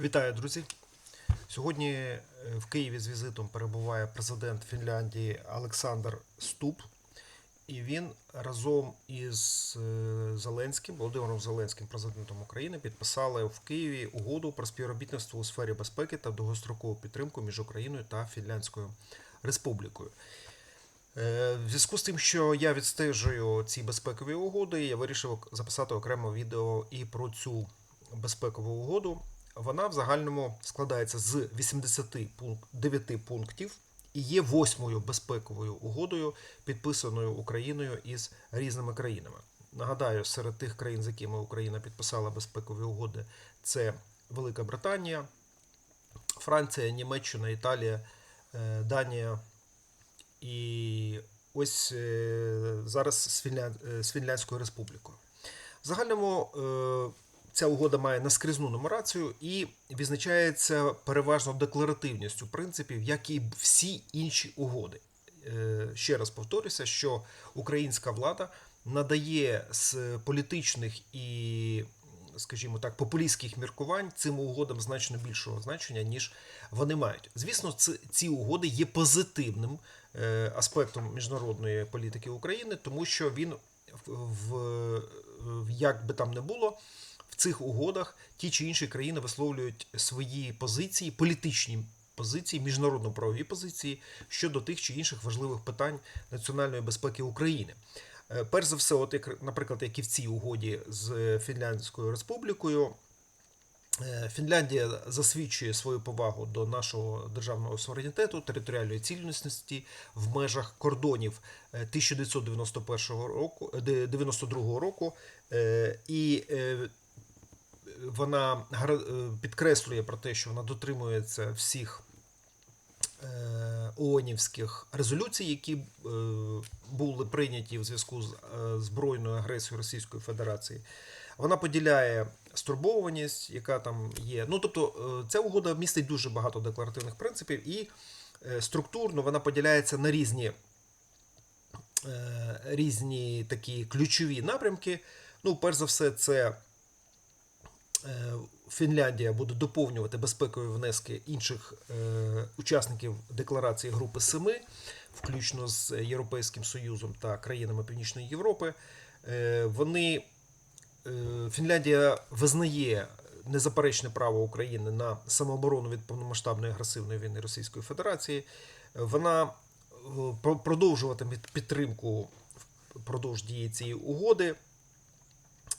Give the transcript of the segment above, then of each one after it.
Вітаю, друзі! Сьогодні е, в Києві з візитом перебуває президент Фінляндії Олександр Ступ, і він разом із е, Зеленським, Володимиром Зеленським, президентом України, підписали в Києві угоду про співробітництво у сфері безпеки та довгострокову підтримку між Україною та Фінляндською Республікою. Е, В зв'язку з тим, що я відстежую ці безпекові угоди, я вирішив записати окремо відео і про цю безпекову угоду. Вона в загальному складається з 89 пунктів і є восьмою безпековою угодою, підписаною Україною із різними країнами. Нагадаю, серед тих країн, з якими Україна підписала безпекові угоди, це Велика Британія, Франція, Німеччина, Італія, е, Данія. І ось е, зараз е, з Фінляндською республікою. В загальному ця угода має наскрізну нумерацію і відзначається переважно декларативністю принципів, як і всі інші угоди. Е, Ще раз повторюся, що українська влада надає з політичних і, скажімо так, популістських міркувань цим угодам значно більшого значення, ніж вони мають. Звісно, ці, угоди є позитивним е, аспектом міжнародної політики України, тому що він в, як би там не було, цих угодах ті чи інші країни висловлюють свої позиції, політичні позиції, міжнародно-правові позиції щодо тих чи інших важливих питань національної безпеки України. Е, Перш за все, от як, наприклад, як і в цій угоді з Фінляндською республікою, Е, Фінляндія засвідчує свою повагу до нашого державного суверенітету, територіальної цілісності в межах кордонів е, 1991 року, е, 92 року, і вона е, підкреслює про те, що вона дотримується всіх е, ООНівських резолюцій, які е, були прийняті в зв'язку з е, збройною агресією Російської Федерації. Вона поділяє стурбованість, яка там є. Ну тобто, е, ця угода містить дуже багато декларативних принципів, і е, структурно вона поділяється на різні, е, різні такі ключові напрямки. Ну, перш за все, це е, Фінляндія буде доповнювати безпекові внески інших е, учасників декларації Групи Семи, включно з Європейським Союзом та країнами Північної Європи. Е, вони Е, Фінляндія визнає незаперечне право України на самооборону від повномасштабної агресивної війни Російської Федерації. Е, Вона е, продовжуватиме підтримку впродовж дії цієї угоди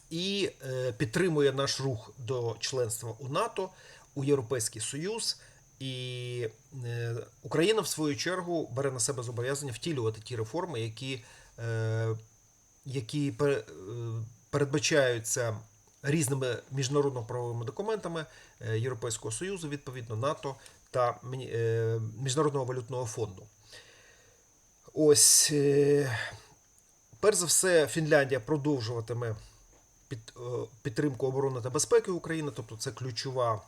і е, підтримує наш рух до членства у НАТО, у Європейський Союз. І е, Україна, в свою чергу, бере на себе зобов'язання втілювати ті реформи, які, е, які передбачаються різними міжнародно-правовими документами Європейського Союзу, відповідно НАТО та Міжнародного валютного фонду. Ось, перш за все, Фінляндія продовжуватиме під, е, підтримку оборони та безпеки України, тобто це ключова,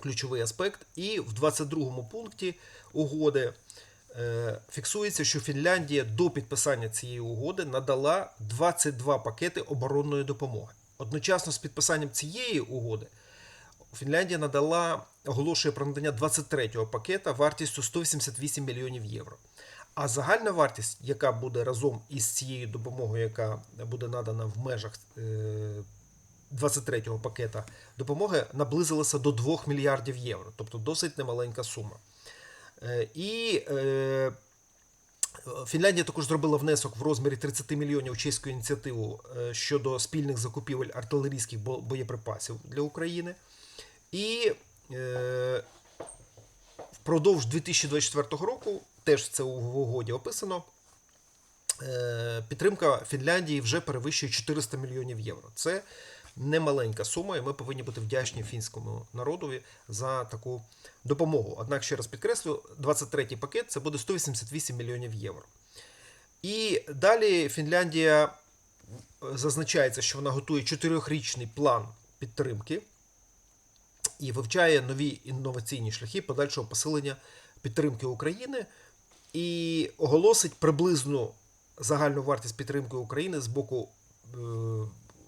ключовий аспект. І в 22 пункті угоди е, фіксується, що Фінляндія до підписання цієї угоди надала 22 пакети оборонної допомоги. Одночасно з підписанням цієї угоди Фінляндія надала оголошує про надання 23-го пакета вартістю 188 мільйонів євро. А загальна вартість, яка буде разом із цією допомогою, яка буде надана в межах е, 23-го пакета допомоги, наблизилася до 2 мільярдів євро, тобто досить немаленька сума. Е, І е, Фінляндія також зробила внесок в розмірі 30 мільйонів у чеську ініціативу е, щодо спільних закупівель артилерійських боєприпасів для України. І е, впродовж 2024 року, теж це в угоді описано, е, підтримка Фінляндії вже перевищує 400 мільйонів євро. Це немаленька сума, і ми повинні бути вдячні фінському народові за таку допомогу. Однак, ще раз підкреслю, 23-й пакет це буде 188 мільйонів євро. І далі Фінляндія е, зазначається, що вона готує чотирьохрічний план підтримки і вивчає нові інноваційні шляхи подальшого посилення підтримки України і оголосить приблизну загальну вартість підтримки України з боку е,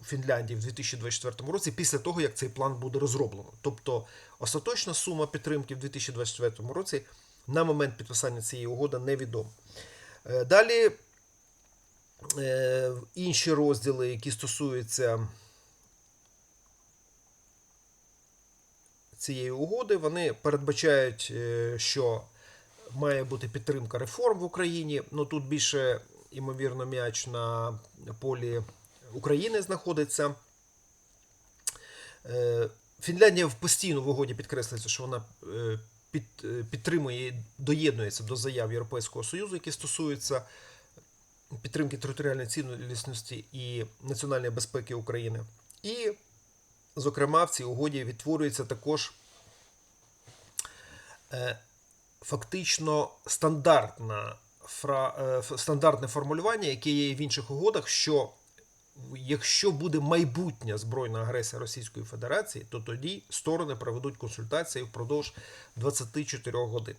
Фінляндії в 2024 році після того, як цей план буде розроблено. Тобто остаточна сума підтримки в 2024 році на момент підписання цієї угоди невідома. Е, Далі е, інші розділи, які стосуються цієї угоди, вони передбачають, що має бути підтримка реформ в Україні. Ну тут більше, ймовірно, м'яч на полі України знаходиться. Е, Фінляндія в постійно в угоді підкреслюється, що вона е, під, е, підтримує і доєднується до заяв Європейського Союзу, які стосуються підтримки територіальної цілісності і національної безпеки України. І, зокрема, в цій угоді відтворюється також фактично стандартна, фра, е, стандартне формулювання, яке є в інших угодах, що якщо буде майбутня збройна агресія Російської Федерації, то тоді сторони проведуть консультації впродовж 24 годин.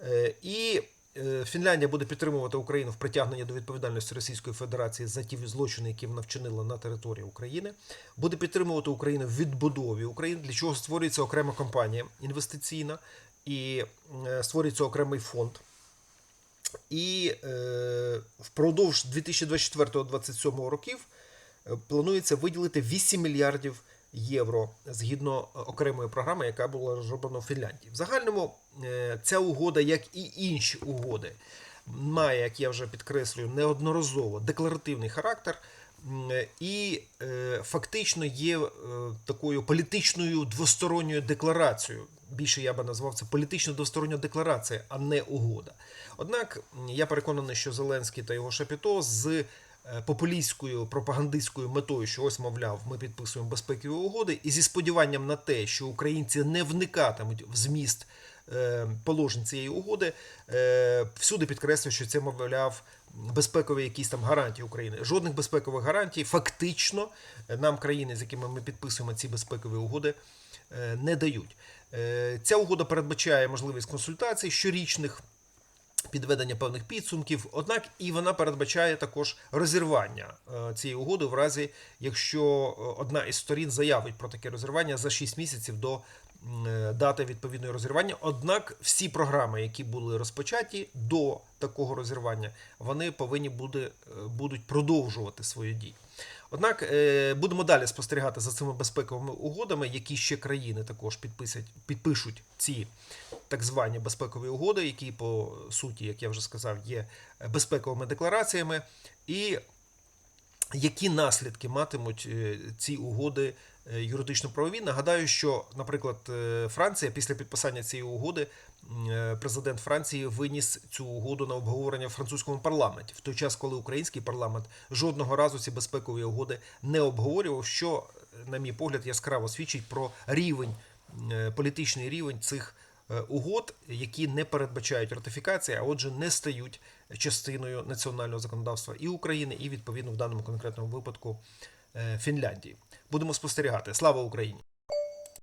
Е, І е, Фінляндія буде підтримувати Україну в притягненні до відповідальності Російської Федерації за ті злочини, які вона вчинила на території України. Буде підтримувати Україну в відбудові України, для чого створюється окрема компанія інвестиційна і е, створюється окремий фонд. І е, впродовж 2024-2027 років е, планується виділити 8 мільярдів євро згідно е, окремої програми, яка була розроблена в Фінляндії. В загальному е, ця угода, як і інші угоди, має, як я вже підкреслюю, неодноразово декларативний характер. І е, фактично є е, такою політичною двосторонньою декларацією. Більше я би назвав це політично двостороння декларація, а не угода. Однак я переконаний, що Зеленський та його Шапіто з е, популістською пропагандистською метою, що ось, мовляв, ми підписуємо безпекові угоди, і зі сподіванням на те, що українці не вникатимуть в зміст е, положень цієї угоди, е, всюди підкреслюю, що це, мовляв, безпекові якісь там гарантії України. Жодних безпекових гарантій фактично нам країни, з якими ми підписуємо ці безпекові угоди, не дають. Е, Ця угода передбачає можливість консультацій щорічних підведення певних підсумків. Однак і вона передбачає також розірвання е, цієї угоди в разі, якщо е, одна із сторін заявить про таке розірвання за 6 місяців до дати відповідної розірвання. Однак всі програми, які були розпочаті до такого розірвання, вони повинні буде, е, будуть продовжувати свою дію. Однак е, будемо далі спостерігати за цими безпековими угодами, які ще країни також підпишуть ці так звані безпекові угоди, які по суті, як я вже сказав, є безпековими деклараціями, і які наслідки матимуть е, ці угоди е, юридично-правові. Нагадаю, що, наприклад, е, Франція після підписання цієї угоди президент Франції виніс цю угоду на обговорення в французькому парламенті, в той час, коли український парламент жодного разу ці безпекові угоди не обговорював, що, на мій погляд, яскраво свідчить про рівень, політичний рівень цих угод, які не передбачають ратифікації, а отже, не стають частиною національного законодавства і України, і відповідно в даному конкретному випадку е, Фінляндії. Будемо спостерігати. Слава Україні!